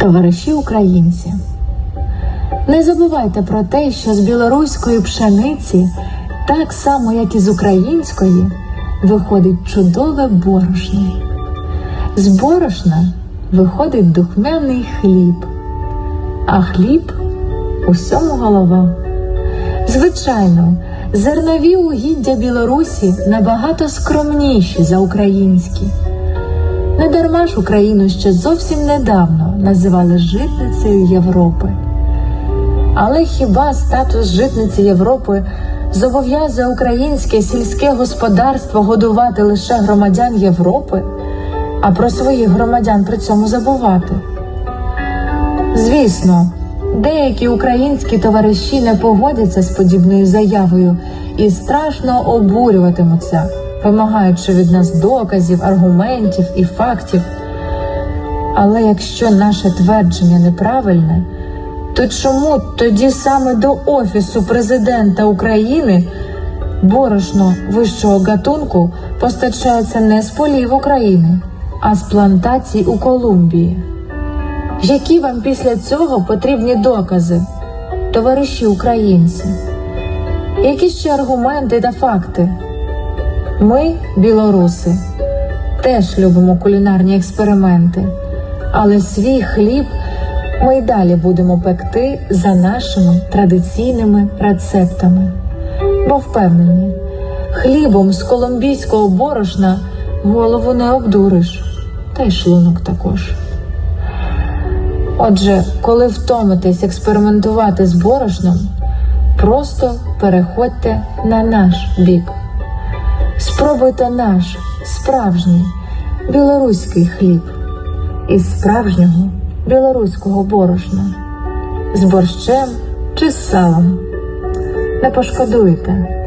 Товариші українці, не забувайте про те, що з білоруської пшениці, так само як і з української, виходить чудове борошно. З борошна виходить духмяний хліб, а хліб усьому голова. Звичайно, зернові угіддя Білорусі набагато скромніші за українські. Не дарма ж Україну ще зовсім недавно називали житницею Європи. Але хіба статус житниці Європи зобов'язує українське сільське господарство годувати лише громадян Європи, а про своїх громадян при цьому забувати? Звісно, деякі українські товариші не погодяться з подібною заявою і страшно обурюватимуться, вимагаючи від нас доказів, аргументів і фактів. Але якщо наше твердження неправильне, то чому тоді саме до Офісу президента України борошно вищого гатунку постачається не з полів України, а з плантацій у Колумбії? Які вам після цього потрібні докази, товариші українці? Які ще аргументи та факти? Ми, білоруси, теж любимо кулінарні експерименти, але свій хліб ми й далі будемо пекти за нашими традиційними рецептами. Бо впевнені, хлібом з колумбійського борошна голову не обдуриш, та й шлунок також. Отже, коли втомитесь експериментувати з борошном, просто переходьте на наш бік. Спробуйте наш справжній білоруський хліб із справжнього білоруського борошна з борщем чи з салом. Не пошкодуйте.